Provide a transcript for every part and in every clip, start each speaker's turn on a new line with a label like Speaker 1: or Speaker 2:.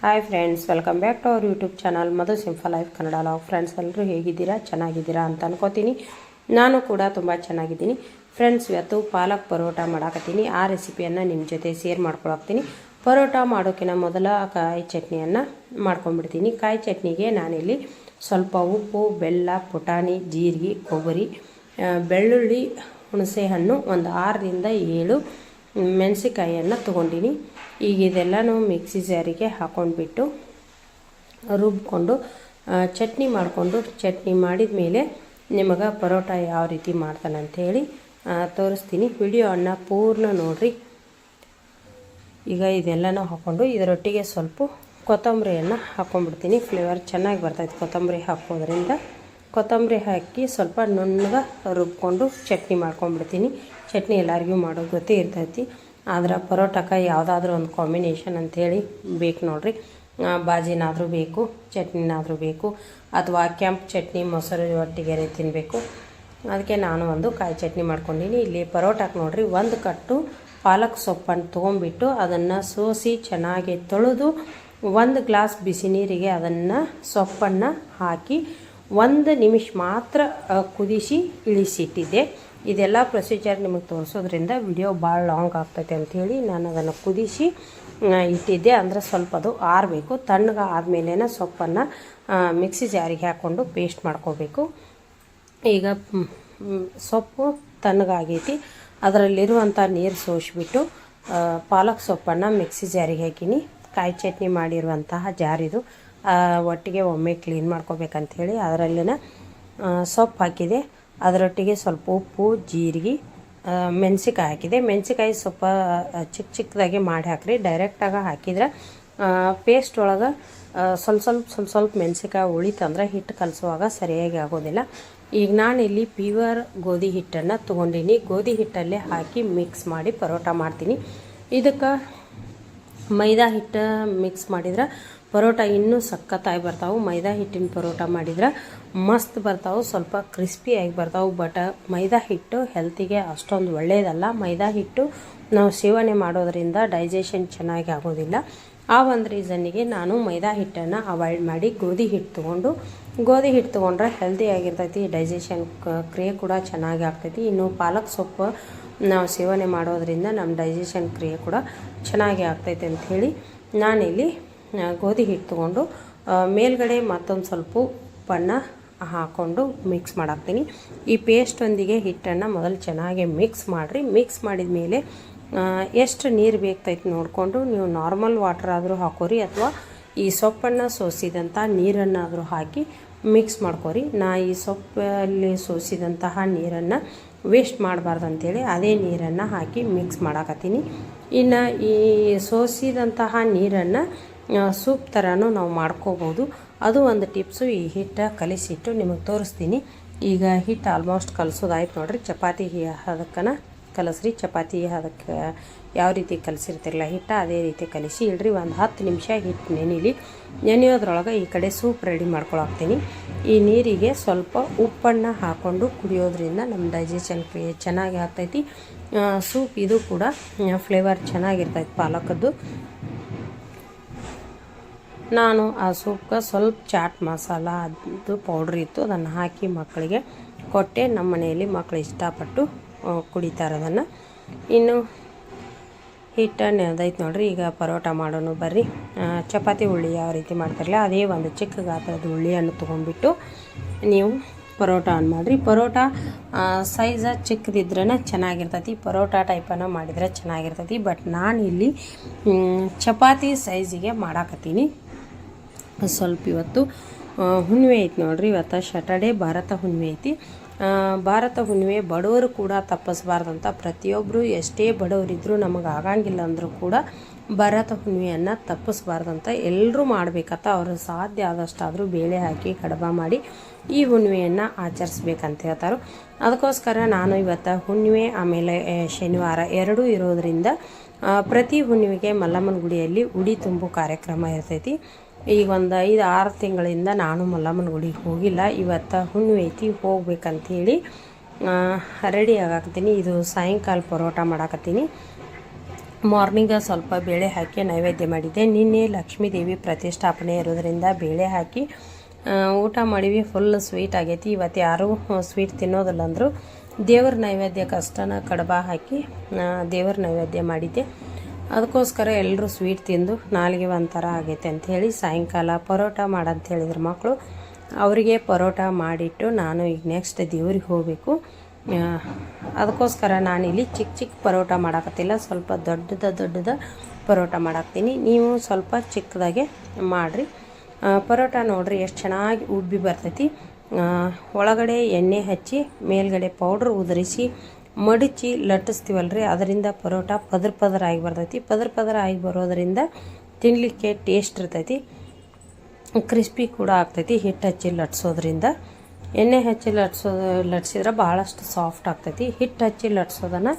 Speaker 1: Hi friends welcome back to our YouTube channel Madhu simple life Kannada vlog friends ಎಲ್ಲರೂ ಹೇಗಿದ್ದೀರಾ? ಚೆನ್ನಾಗಿದ್ದೀರಾ ಅಂತ ಅನ್ಕೋತೀನಿ. ನಾನು ಕೂಡ ತುಂಬ ಚೆನ್ನಾಗಿದ್ದೀನಿ. ಫ್ರೆಂಡ್ಸ್ ಇವತ್ತು ಪಾಲಕ್ ಪರೋಟ ಮಾಡಾಕತ್ತೀನಿ. ಆ ರೆಸಿಪಿಯನ್ನು ನಿಮ್ಮ ಜೊತೆ ಶೇರ್ ಮಾಡ್ಕೊಳಕ್ತೀನಿ. ಪರೋಟ ಮಾಡೋಕ್ಕಿಂತ ಮೊದಲ ಕಾಯಿ ಚಟ್ನಿಯನ್ನು ಮಾಡ್ಕೊಂಡ್ಬಿಡ್ತೀನಿ. ಕಾಯಿ ಚಟ್ನಿಗೆ ನಾನಿಲ್ಲಿ ಸ್ವಲ್ಪ ಉಪ್ಪು, ಬೆಲ್ಲ, ಪುಟಾಣಿ, ಜೀರಿಗೆ, ಕೊಬ್ಬರಿ ಬೆಳ್ಳುಳ್ಳಿ ಬೆಳ್ಳುಳ್ಳಿ, ಹುಣಸೆಹಣ್ಣು ಒಂದು ಆರರಿಂದ ಏಳು ಮೆಣಸಿಕಾಯಿಯನ್ನು ತೊಗೊಂಡಿನಿ. ಈಗ ಇದೆಲ್ಲನೂ ಮಿಕ್ಸಿ ಜಾರಿಗೆ ಹಾಕೊಂಡ್ಬಿಟ್ಟು ರುಬ್ಕೊಂಡು ಚಟ್ನಿ ಮಾಡಿಕೊಂಡು, ಚಟ್ನಿ ಮಾಡಿದ ಮೇಲೆ ನಿಮಗೆ ಪರೋಟ ಯಾವ ರೀತಿ ಮಾಡ್ತಾನೆ ಅಂಥೇಳಿ ತೋರಿಸ್ತೀನಿ. ವಿಡಿಯೋವನ್ನು ಪೂರ್ಣ ನೋಡಿರಿ. ಈಗ ಇದೆಲ್ಲನೂ ಹಾಕ್ಕೊಂಡು ಇದರೊಟ್ಟಿಗೆ ಸ್ವಲ್ಪ ಕೊತ್ತಂಬರಿಯನ್ನು ಹಾಕ್ಕೊಂಡ್ಬಿಡ್ತೀನಿ ಫ್ಲೇವರ್ ಚೆನ್ನಾಗಿ ಬರ್ತೈತೆ ಕೊತ್ತಂಬರಿ ಹಾಕೋದ್ರಿಂದ. ಕೊತ್ತಂಬರಿ ಹಾಕಿ ಸ್ವಲ್ಪ ನುಣ್ಣಗೆ ರುಬ್ಕೊಂಡು ಚಟ್ನಿ ಮಾಡ್ಕೊಂಡ್ಬಿಡ್ತೀನಿ ಚಟ್ನಿ ಎಲ್ಲರಿಗೂ ಮಾಡೋ ಗೊತ್ತೇ ಇರ್ತೈತಿ. ಆದ್ರೆ ಪರೋಟಕ್ಕೆ ಯಾವುದಾದ್ರೂ ಒಂದು ಕಾಂಬಿನೇಷನ್ ಅಂಥೇಳಿ ಬೇಕು ನೋಡ್ರಿ. ಬಾಜಿನಾದರೂ ಬೇಕು, ಚಟ್ನಿನಾದರೂ ಬೇಕು, ಅಥವಾ ಕೆಂಪು ಚಟ್ನಿ, ಮೊಸರು ಒಟ್ಟಿಗೆ ತಿನ್ನಬೇಕು ಅದಕ್ಕೆ ನಾನು ಒಂದು ಕಾಯಿ ಚಟ್ನಿ ಮಾಡ್ಕೊಂಡಿನಿ. ಇಲ್ಲಿ ಪರೋಟಕ್ಕೆ ನೋಡ್ರಿ, ಒಂದು ಕಟ್ಟು ಪಾಲಕ್ ಸೊಪ್ಪನ್ನು ತೊಗೊಂಬಿಟ್ಟು ಅದನ್ನು ಸೋಸಿ ಚೆನ್ನಾಗಿ ತೊಳೆದು ಒಂದು ಗ್ಲಾಸ್ ಬಿಸಿ ನೀರಿಗೆ ಅದನ್ನು ಸೊಪ್ಪನ್ನು ಹಾಕಿ ಒಂದು ನಿಮಿಷ ಮಾತ್ರ ಕುದಿಸಿ ಇಳಿಸಿಟ್ಟಿದ್ದೆ. ಇದೆಲ್ಲ ಪ್ರೊಸೀಜರ್ ನಿಮಗೆ ತೋರಿಸೋದ್ರಿಂದ ವಿಡಿಯೋ ಭಾಳ ಲಾಂಗ್ ಆಗ್ತೈತೆ ಅಂಥೇಳಿ ನಾನು ಅದನ್ನು ಕುದಿಸಿ ಇಟ್ಟಿದ್ದೆ. ಅಂದರೆ ಸ್ವಲ್ಪ ಅದು ಆರಬೇಕು. ತಣ್ಣಗೆ ಆದಮೇಲೆ ಸೊಪ್ಪನ್ನು ಮಿಕ್ಸಿ ಜಾರಿಗೆ ಹಾಕ್ಕೊಂಡು ಪೇಸ್ಟ್ ಮಾಡ್ಕೋಬೇಕು. ಈಗ ಸೊಪ್ಪು ತಣ್ಣಗಾಗೈತಿ ಅದರಲ್ಲಿರುವಂಥ ನೀರು ಸೋಸಿಬಿಟ್ಟು ಪಾಲಕ್ ಸೊಪ್ಪನ್ನು ಮಿಕ್ಸಿ ಜಾರಿಗೆ ಹಾಕಿನಿ. ಕಾಯಿ ಚಟ್ನಿ ಮಾಡಿರುವಂತಹ ಜಾರಿದು. ಒಟ್ಟಿಗೆ ಒಮ್ಮೆ ಕ್ಲೀನ್ ಮಾಡ್ಕೋಬೇಕಂಥೇಳಿ ಅದರಲ್ಲಿನ ಸೊಪ್ಪು ಹಾಕಿದೆ. ಅದರೊಟ್ಟಿಗೆ ಸ್ವಲ್ಪ ಉಪ್ಪು, ಜೀರಿಗೆ ಮೆಣಸಿಕಾಯಿ ಹಾಕಿದೆ. ಮೆಣಸಿಕಾಯಿ ಸ್ವಲ್ಪ ಚಿಕ್ಕ ಚಿಕ್ಕದಾಗಿ ಮಾಡಿ ಹಾಕ್ರಿ. ಡೈರೆಕ್ಟಾಗಿ ಹಾಕಿದ್ರೆ ಪೇಸ್ಟ್ ಒಳಗೆ ಸ್ವಲ್ಪ ಸ್ವಲ್ಪ ಸ್ವಲ್ಪ ಸ್ವಲ್ಪ ಮೆಣಸಿಕಾಯಿ ಉಳಿತಂದ್ರೆ ಹಿಟ್ಟು ಕಲಸುವಾಗ ಸರಿಯಾಗಿ ಆಗೋದಿಲ್ಲ. ಈಗ ನಾನು ಇಲ್ಲಿ ಪ್ಯೂರ್ ಗೋಧಿ ಹಿಟ್ಟನ್ನು ತೊಗೊಂಡಿನಿ. ಗೋಧಿ ಹಿಟ್ಟಲ್ಲೇ ಹಾಕಿ ಮಿಕ್ಸ್ ಮಾಡಿ ಪರೋಟ ಮಾಡ್ತೀನಿ. ಇದಕ್ಕೆ ಮೈದಾ ಹಿಟ್ಟು ಮಿಕ್ಸ್ ಮಾಡಿದ್ರೆ ಪರೋಟ ಇನ್ನೂ ಸಖತ್ತಾಗಿ ಬರ್ತಾವೆ. ಮೈದಾ ಹಿಟ್ಟಿನ ಪರೋಟ ಮಾಡಿದ್ರೆ ಮಸ್ತ್ ಬರ್ತಾವೆ. ಸ್ವಲ್ಪ ಕ್ರಿಸ್ಪಿಯಾಗಿ ಬರ್ತಾವೆ. ಬಟ್ ಮೈದಾ ಹಿಟ್ಟು ಹೆಲ್ತಿಗೆ ಅಷ್ಟೊಂದು ಒಳ್ಳೆಯದಲ್ಲ ಮೈದಾ ಹಿಟ್ಟು ನಾವು ಸೇವನೆ ಮಾಡೋದರಿಂದ ಡೈಜೆಷನ್ ಚೆನ್ನಾಗಿ ಆಗೋದಿಲ್ಲ. ಆ ಒಂದು ರೀಸನ್ನಿಗೆ ನಾನು ಮೈದಾ ಹಿಟ್ಟನ್ನು ಅವಾಯ್ಡ್ ಮಾಡಿ ಗೋಧಿ ಹಿಟ್ಟು ತೊಗೊಂಡು, ಗೋಧಿ ಹಿಟ್ಟು ತೊಗೊಂಡ್ರೆ ಹೆಲ್ದಿ ಆಗಿರ್ತೈತಿ. ಡೈಜೆಷನ್ ಕ್ರಿಯೆ ಕೂಡ ಚೆನ್ನಾಗಿ ಆಗ್ತೈತಿ. ಇನ್ನು ಪಾಲಕ್ ಸೊಪ್ಪು ನಾವು ಸೇವನೆ ಮಾಡೋದರಿಂದ ನಮ್ಮ ಡೈಜೆಷನ್ ಕ್ರಿಯೆ ಕೂಡ ಚೆನ್ನಾಗಿ ಆಗ್ತೈತೆ ಅಂಥೇಳಿ ನಾನಿಲ್ಲಿ ಗೋಧಿ ಹಿಟ್ಟು ತೊಗೊಂಡು ಮೇಲ್ಗಡೆ ಮತ್ತೊಂದು ಸ್ವಲ್ಪ ಬಣ್ಣ ಹಾಕ್ಕೊಂಡು ಮಿಕ್ಸ್ ಮಾಡಾಕ್ತೀನಿ. ಈ ಪೇಸ್ಟೊಂದಿಗೆ ಹಿಟ್ಟನ್ನು ಮೊದಲು ಚೆನ್ನಾಗಿ ಮಿಕ್ಸ್ ಮಾಡಿರಿ. ಮಿಕ್ಸ್ ಮಾಡಿದ ಮೇಲೆ ಎಷ್ಟು ನೀರು ಬೇಕೈತೆ ನೋಡಿಕೊಂಡು ನೀವು ನಾರ್ಮಲ್ ವಾಟರ್ ಆದರೂ ಹಾಕೋರಿ ಅಥವಾ ಈ ಸೊಪ್ಪನ್ನು ಸೋಸಿದಂಥ ನೀರನ್ನಾದರೂ ಹಾಕಿ ಮಿಕ್ಸ್ ಮಾಡ್ಕೋರಿ. ನಾ ಈ ಸೊಪ್ಪಲ್ಲಿ ಸೋಸಿದಂತಹ ನೀರನ್ನು ವೇಸ್ಟ್ ಮಾಡಬಾರ್ದು ಅಂಥೇಳಿ ಅದೇ ನೀರನ್ನು ಹಾಕಿ ಮಿಕ್ಸ್ ಮಾಡಾಕತ್ತೀನಿ. ಇನ್ನು ಈ ಸೋಸಿದಂತಹ ನೀರನ್ನು ಸೂಪ್ ಥರನೂ ನಾವು ಮಾಡ್ಕೋಬೋದು. ಅದು ಒಂದು ಟಿಪ್ಸು, ಈ ಹಿಟ್ಟು ಕಲಿಸಿಟ್ಟು ನಿಮಗೆ ತೋರಿಸ್ತೀನಿ. ಈಗ ಹಿಟ್ಟು ಆಲ್ಮೋಸ್ಟ್ ಕಲಿಸೋದಾಯ್ತು ನೋಡಿರಿ. ಚಪಾತಿ ಅದಕ್ಕನ ಕಲಸ್ರಿ. ಚಪಾತಿ ಅದಕ್ಕೆ ಯಾವ ರೀತಿ ಕಲಸಿರ್ತಿರಲ್ಲ ಹಿಟ್ಟು, ಅದೇ ರೀತಿ ಕಲಿಸಿ. ಇಡ್ರಿ ಒಂದು ಹತ್ತು ನಿಮಿಷ ಹಿಟ್ಟು ನೆನಿಲಿ. ನೆನೆಯೋದ್ರೊಳಗೆ ಈ ಕಡೆ ಸೂಪ್ ರೆಡಿ ಮಾಡ್ಕೊಳಾಕ್ತೀನಿ. ಈ ನೀರಿಗೆ ಸ್ವಲ್ಪ ಉಪ್ಪನ್ನು ಹಾಕ್ಕೊಂಡು ಕುಡಿಯೋದ್ರಿಂದ ನಮ್ಮ ಡೈಜೆಷನ್ ಕ್ರಿಯೆ ಚೆನ್ನಾಗಿ ಆಗ್ತೈತಿ. ಸೂಪ್ ಇದು ಕೂಡ ಫ್ಲೇವರ್ ಚೆನ್ನಾಗಿರ್ತೈತಿ ಪಾಲಕದ್ದು. ನಾನು ಆ ಸೂಪ್ಗೆ ಸ್ವಲ್ಪ ಚಾಟ್ ಮಸಾಲ ಅದು ಪೌಡ್ರ್ ಇತ್ತು, ಅದನ್ನು ಹಾಕಿ ಮಕ್ಕಳಿಗೆ ಕೊಟ್ಟೆ. ನಮ್ಮ ಮನೆಯಲ್ಲಿ ಮಕ್ಕಳು ಇಷ್ಟಪಟ್ಟು ಕುಡಿತಾರೆ ಅದನ್ನು ಇನ್ನು ಹಿಟ್ಟು ನೆನೆದೈತೆ ನೋಡ್ರಿ, ಈಗ ಪರೋಟ ಮಾಡೋಣ ಬರ್ರಿ. ಚಪಾತಿ ಹುಳಿ ಯಾವ ರೀತಿ ಮಾಡ್ತಾರಲ್ಲ, ಅದೇ ಒಂದು ಚಿಕ್ಕ ಗಾತ್ರದ ಹುಳಿಯನ್ನು ತೊಗೊಂಡ್ಬಿಟ್ಟು ನೀವು ಪರೋಟ ಆನ್ ಮಾಡಿರಿ. ಪರೋಟ ಸೈಜ ಚಿಕ್ಕದಿದ್ರೇ ಚೆನ್ನಾಗಿರ್ತೈತಿ, ಪರೋಟ ಟೈಪನ್ನು ಮಾಡಿದರೆ ಚೆನ್ನಾಗಿರ್ತೈತಿ. ಬಟ್ ನಾನು ಇಲ್ಲಿ ಚಪಾತಿ ಸೈಜಿಗೆ ಮಾಡಾಕತ್ತೀನಿ. ಸ್ವಲ್ಪ ಇವತ್ತು ಹುಣ್ಣಿಮೆ ಐತಿ ನೋಡ್ರಿ. ಇವತ್ತು ಶಟರ್ಡೇ ಭಾರತ ಹುಣ್ಣಿಮೆ ಐತಿ. ಭಾರತ ಹುಣ್ಣಿಮೆ ಬಡವರು ಕೂಡ ತಪ್ಪಿಸ್ಬಾರ್ದಂತ ಪ್ರತಿಯೊಬ್ಬರು ಎಷ್ಟೇ ಬಡವರಿದ್ದರೂ ನಮಗೆ ಆಗಂಗಿಲ್ಲ ಅಂದರೂ ಕೂಡ ಭಾರತ ಹುಣ್ಣಿಮೆಯನ್ನು ತಪ್ಪಿಸಬಾರ್ದಂತ ಎಲ್ಲರೂ ಮಾಡ್ಬೇಕತ್ತ ಅವರು ಸಾಧ್ಯ ಆದಷ್ಟಾದರೂ ಬೇಳೆ ಹಾಕಿ ಕಡಬ ಮಾಡಿ ಈ ಹುಣ್ಣಿಮೆಯನ್ನು ಆಚರಿಸ್ಬೇಕಂತ ಹೇಳ್ತಾರೆ. ಅದಕ್ಕೋಸ್ಕರ ನಾನು ಇವತ್ತು ಹುಣ್ಣಿಮೆ, ಆಮೇಲೆ ಶನಿವಾರ ಎರಡೂ ಇರೋದರಿಂದ ಪ್ರತಿ ಹುಣ್ಣಿಮೆಗೆ ಮಲ್ಲಮ್ಮನ ಗುಡಿಯಲ್ಲಿ ಉಡಿ ತುಂಬು ಕಾರ್ಯಕ್ರಮ ಇರ್ತೈತಿ. ಈಗ ಒಂದು ಐದು, ಆರು ತಿಂಗಳಿಂದ ನಾನು ಮಲ್ಲಮ್ಮನ ಗುಡಿಗೆ ಹೋಗಿಲ್ಲ. ಇವತ್ತು ಹುಣ್ಣು ಐತಿ ಹೋಗ್ಬೇಕಂತೇಳಿ ರೆಡಿ ಆಗಾಕತ್ತೀನಿ. ಇದು ಸಾಯಂಕಾಲ ಪರೋಟ ಮಾಡಾಕತ್ತೀನಿ. ಮಾರ್ನಿಂಗ ಸ್ವಲ್ಪ ಬೇಳೆ ಹಾಕಿ ನೈವೇದ್ಯ ಮಾಡಿದ್ದೆ. ನಿನ್ನೆ ಲಕ್ಷ್ಮೀ ದೇವಿ ಪ್ರತಿಷ್ಠಾಪನೆ ಇರೋದರಿಂದ ಬೇಳೆ ಹಾಕಿ ಊಟ ಮಾಡಿವಿ. ಫುಲ್ ಸ್ವೀಟ್ ಆಗೈತಿ. ಇವತ್ತು ಯಾರೂ ಸ್ವೀಟ್ ತಿನ್ನೋದಿಲ್ಲ ಅಂದರು. ದೇವ್ರ ನೈವೇದ್ಯಕ್ಕೆ ಅಷ್ಟನ ಕಡಬ ಹಾಕಿ ದೇವ್ರ ನೈವೇದ್ಯ ಮಾಡಿದ್ದೆ. ಅದಕ್ಕೋಸ್ಕರ ಎಲ್ಲರೂ ಸ್ವೀಟ್ ತಿಂದು ನಾಲಿಗೆ ಒಂಥರ ಆಗೈತೆ ಅಂಥೇಳಿ ಸಾಯಂಕಾಲ ಪರೋಟ ಮಾಡಂತ ಹೇಳಿದ್ರು ಮಕ್ಕಳು. ಅವರಿಗೆ ಪರೋಟ ಮಾಡಿಟ್ಟು ನಾನು ಈಗ ನೆಕ್ಸ್ಟ್ ದೇವ್ರಿಗೆ ಹೋಗಬೇಕು. ಅದಕ್ಕೋಸ್ಕರ ಅದಕ್ಕೋಸ್ಕರ ನಾನಿಲ್ಲಿ ಚಿಕ್ಕ ಚಿಕ್ಕ ಪರೋಟ ಮಾಡಾಕತ್ತಿಲ್ಲ, ಸ್ವಲ್ಪ ದೊಡ್ಡದ ದೊಡ್ಡದ ಪರೋಟ ಮಾಡಾಕ್ತೀನಿ. ನೀವು ಸ್ವಲ್ಪ ಚಿಕ್ಕದಾಗೆ ಮಾಡಿರಿ. ಪರೋಟ ನೋಡ್ರಿ ಎಷ್ಟು ಚೆನ್ನಾಗಿ ಉಬ್ಬಿ ಬರ್ತೈತಿ. ಒಳಗಡೆ ಎಣ್ಣೆ ಹಚ್ಚಿ, ಮೇಲ್ಗಡೆ ಪೌಡ್ರ್ ಉದುರಿಸಿ ಮಡಚಿ ಲಟ್ಟಿಸ್ತೀವಲ್ರಿ, ಅದರಿಂದ ಪರೋಟ ಪದ್ರ ಪದರ ಆಗಿ ಬರ್ತೈತಿ. ಪದ್ರ ಪದರ ಆಗಿ ಬರೋದರಿಂದ ತಿನ್ನಲಿಕ್ಕೆ ಟೇಸ್ಟ್ ಇರ್ತೈತಿ. ಕ್ರಿಸ್ಪಿ ಕೂಡ ಆಗ್ತೈತಿ ಹಿಟ್ಟು ಹಚ್ಚಿ ಲಟ್ಸೋದ್ರಿಂದ. ಎಣ್ಣೆ ಹಚ್ಚಿ ಲಟ್ಸೋದು ಲಟ್ಸಿದ್ರೆ ಭಾಳಷ್ಟು ಸಾಫ್ಟ್ ಆಗ್ತೈತಿ. ಹಿಟ್ಟು ಹಚ್ಚಿ ಲಟ್ಸೋದನ್ನು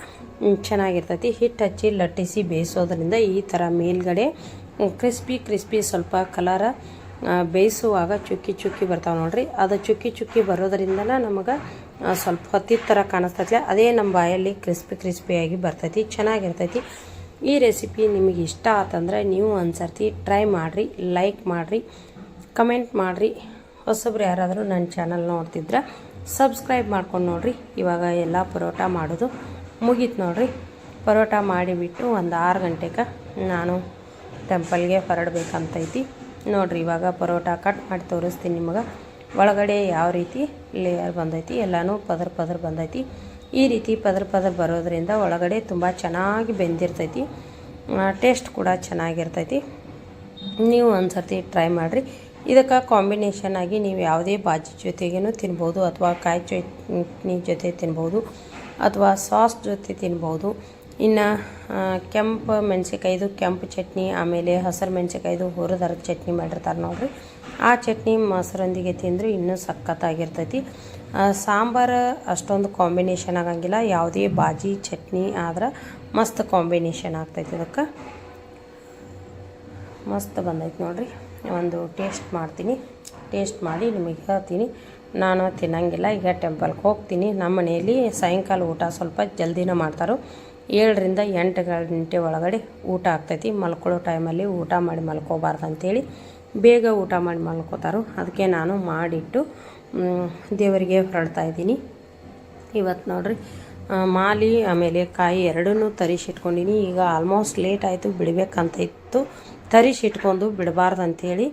Speaker 1: ಚೆನ್ನಾಗಿರ್ತೈತಿ. ಹಿಟ್ಟು ಹಚ್ಚಿ ಲಟ್ಟಿಸಿ ಬೇಯಿಸೋದ್ರಿಂದ ಈ ಥರ ಮೇಲ್ಗಡೆ ಕ್ರಿಸ್ಪಿ ಕ್ರಿಸ್ಪಿ ಸ್ವಲ್ಪ ಕಲರ ಬೇಯಿಸುವಾಗ ಚುಕ್ಕಿ ಚುಕ್ಕಿ ಬರ್ತಾವೆ ನೋಡ್ರಿ. ಅದು ಚುಕ್ಕಿ ಚುಕ್ಕಿ ಬರೋದ್ರಿಂದನ ನಮಗೆ ಸ್ವಲ್ಪ ಹೊತ್ತಿದ ಥರ ಕಾಣಿಸ್ತೈತಿ ಅದೇ ನಮ್ಮ ಬಾಯಲ್ಲಿ ಕ್ರಿಸ್ಪಿ ಕ್ರಿಸ್ಪಿಯಾಗಿ ಬರ್ತೈತಿ, ಚೆನ್ನಾಗಿರ್ತೈತಿ. ಈ ರೆಸಿಪಿ ನಿಮಗೆ ಇಷ್ಟ ಆತಂದ್ರೆ ನೀವು ಸರ್ತಿ ಟ್ರೈ ಮಾಡಿರಿ, ಲೈಕ್ ಮಾಡಿರಿ, ಕಮೆಂಟ್ ಮಾಡಿರಿ. ಹೊಸಬ್ರು ಯಾರಾದರೂ ನನ್ನ ಚಾನಲ್ ನೋಡ್ತಿದ್ರೆ, ಸಬ್ಸ್ಕ್ರೈಬ್ ಮಾಡ್ಕೊಂಡು ನೋಡಿರಿ. ಇವಾಗ ಎಲ್ಲ ಪರೋಟ ಮಾಡೋದು ಮುಗೀತು ನೋಡಿರಿ. ಪರೋಟ ಮಾಡಿಬಿಟ್ಟು ಒಂದು ಆರು ಗಂಟೆಗೆ ನಾನು ಟೆಂಪಲ್ಗೆ ಹೊರಡ್ಬೇಕಂತೈತಿ. ನೋಡ್ರಿ, ಇವಾಗ ಪರೋಟ ಕಟ್ ಮಾಡಿ ತೋರಿಸ್ತೀನಿ ನಿಮಗೆ. ಒಳಗಡೆ ಯಾವ ರೀತಿ ಲೇಯರ್ ಬಂದೈತಿ, ಎಲ್ಲನೂ ಪದರ್ ಪದರ್ ಬಂದೈತಿ. ಈ ರೀತಿ ಪದರ್ ಪದರ್ ಬರೋದ್ರಿಂದ ಒಳಗಡೆ ತುಂಬ ಚೆನ್ನಾಗಿ ಬೆಂದಿರ್ತೈತಿ. ಟೇಸ್ಟ್ ಕೂಡ ಚೆನ್ನಾಗಿರ್ತೈತಿ. ನೀವು ಒಂದು ಸರ್ತಿ ಟ್ರೈ ಮಾಡಿರಿ. ಇದಕ್ಕೆ ಕಾಂಬಿನೇಷನ್ ಆಗಿ ನೀವು ಯಾವುದೇ ಬಾಜಿ ಜೊತೆಗೇನು ತಿನ್ಬೋದು, ಅಥವಾ ಕಾಯಿ ಚಟ್ನಿ ಜೊತೆ ತಿನ್ಬೋದು, ಅಥವಾ ಸಾಸ್ ಜೊತೆ ತಿನ್ಬೋದು. ಇನ್ನು ಕೆಂಪು ಮೆಣಸಿಕಾಯ್ದು ಕೆಂಪು ಚಟ್ನಿ, ಆಮೇಲೆ ಹಸಿರು ಮೆಣಸಿಕಾಯ್ದು ಹುರಿದರದ ಚಟ್ನಿ ಮಾಡಿರ್ತಾರೆ ನೋಡ್ರಿ. ಆ ಚಟ್ನಿ ಮೊಸರೊಂದಿಗೆ ತಿಂದರೆ ಇನ್ನೂ ಸಖತ್ತಾಗಿರ್ತೈತಿ. ಸಾಂಬಾರು ಅಷ್ಟೊಂದು ಕಾಂಬಿನೇಷನ್ ಆಗಂಗಿಲ್ಲ. ಯಾವುದೇ ಬಾಜಿ, ಚಟ್ನಿ ಆದ್ರೆ ಮಸ್ತ್ ಕಾಂಬಿನೇಷನ್ ಆಗ್ತೈತಿ ಅದಕ್ಕೆ ಮಸ್ತ್ ಬಂದೈತೆ ನೋಡ್ರಿ. ಒಂದು ಟೇಸ್ಟ್ ಮಾಡ್ತೀನಿ. ಟೇಸ್ಟ್ ಮಾಡಿ ನಿಮಗೆ ಹೇಳ್ತೀನಿ. ನಾನು ತಿನ್ನಂಗಿಲ್ಲ. ಈಗ ಟೆಂಪಲ್ಗೆ ಹೋಗ್ತೀನಿ. ನಮ್ಮ ಮನೆಯಲ್ಲಿ ಸಾಯಂಕಾಲ ಊಟ ಸ್ವಲ್ಪ ಜಲ್ದಿನ ಮಾಡ್ತಾರೆ. ಏಳರಿಂದ ಎಂಟು ಗಂಟೆ ಒಳಗಡೆ ಊಟ ಆಗ್ತೈತಿ. ಮಲ್ಕೊಳ್ಳೋ ಟೈಮಲ್ಲಿ ಊಟ ಮಾಡಿ ಮಲ್ಕೋಬಾರ್ದು ಅಂಥೇಳಿ ಬೇಗ ಊಟ ಮಾಡಿ ಮಲ್ಕೋತಾರೋ. ಅದಕ್ಕೆ ನಾನು ಮಾಡಿಟ್ಟು ದೇವರಿಗೆ ಹೊರಡ್ತಾ ಇದ್ದೀನಿ. ಇವತ್ತು ನೋಡ್ರಿ ಮಾಲಿ ಆಮೇಲೆ ಕಾಯಿ ಎರಡನ್ನೂ ತರಿಸಿಟ್ಕೊಂಡಿನಿ. ಈಗ ಆಲ್ಮೋಸ್ಟ್ ಲೇಟ್ ಆಯಿತು ಬಿಡಬೇಕಂತ ಇತ್ತು ತರಿಸಿಟ್ಕೊಂಡು ಬಿಡಬಾರ್ದು ಅಂಥೇಳಿ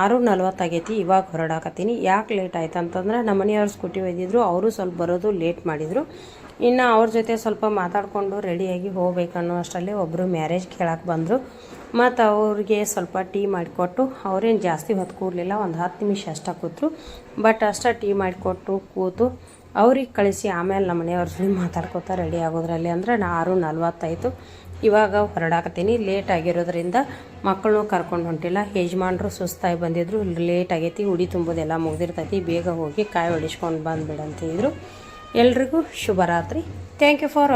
Speaker 1: ಆರು ನಲ್ವತ್ತಾಗೈತಿ ಇವಾಗ ಹೊರಡಾಕತ್ತೀನಿ. ಯಾಕೆ ಲೇಟ್ ಆಯ್ತು ಅಂತಂದ್ರೆ ನಮ್ಮ ಮನೆಯವ್ರು ಸ್ಕೂಟಿ ಒಯ್ದಿದ್ರು, ಅವರು ಸ್ವಲ್ಪ ಬರೋದು ಲೇಟ್ ಮಾಡಿದರು. ಇನ್ನು ಅವ್ರ ಜೊತೆ ಸ್ವಲ್ಪ ಮಾತಾಡಿಕೊಂಡು ರೆಡಿಯಾಗಿ ಹೋಗ್ಬೇಕನ್ನೋ ಅಷ್ಟರಲ್ಲಿ ಒಬ್ಬರು ಮ್ಯಾರೇಜ್ ಕೇಳಕ್ಕೆ ಬಂದರು. ಮತ್ತು ಅವ್ರಿಗೆ ಸ್ವಲ್ಪ ಟೀ ಮಾಡಿಕೊಟ್ಟು ಅವ್ರೇನು ಜಾಸ್ತಿ ಹೊತ್ತು ಕೂಡಲಿಲ್ಲ, ಒಂದು ಹತ್ತು ನಿಮಿಷ ಅಷ್ಟೇ ಕೂತರು. ಬಟ್ ಅಷ್ಟೇ ಟೀ ಮಾಡಿಕೊಟ್ಟು ಕೂತು ಅವ್ರಿಗೆ ಕಳಿಸಿ ಆಮೇಲೆ ನಮ್ಮ ಮನೆಯವ್ರ ಜೊತೆ ಮಾತಾಡ್ಕೋತಾ ರೆಡಿ ಆಗೋದ್ರಲ್ಲಿ ಅಂದ್ರೆ ಆರು ನಲ್ವತ್ತಾಯಿತು ಇವಾಗ ಹೊರಡಾಕತ್ತೀನಿ. ಲೇಟ್ ಆಗಿರೋದ್ರಿಂದ ಮಕ್ಕಳನ್ನೂ ಕರ್ಕೊಂಡು ಹೊಂಟಿಲ್ಲ. ಯಜಮಾನ್ರು ಸುಸ್ತಾಗಿ ಬಂದಿದ್ರು. ಲೇಟ್ ಆಗೈತಿ, ಉಡಿ ತುಂಬೋದೆಲ್ಲ ಮುಗ್ದಿರ್ತೈತಿ. ಬೇಗ ಹೋಗಿ ಕಾಯಿ ಹೊಡಿಸ್ಕೊಂಡು ಬಂದುಬಿಡಂತಿದ್ರು ಎಲ್ರಿಗೂ ಶುಭರಾತ್ರಿ. Thank you for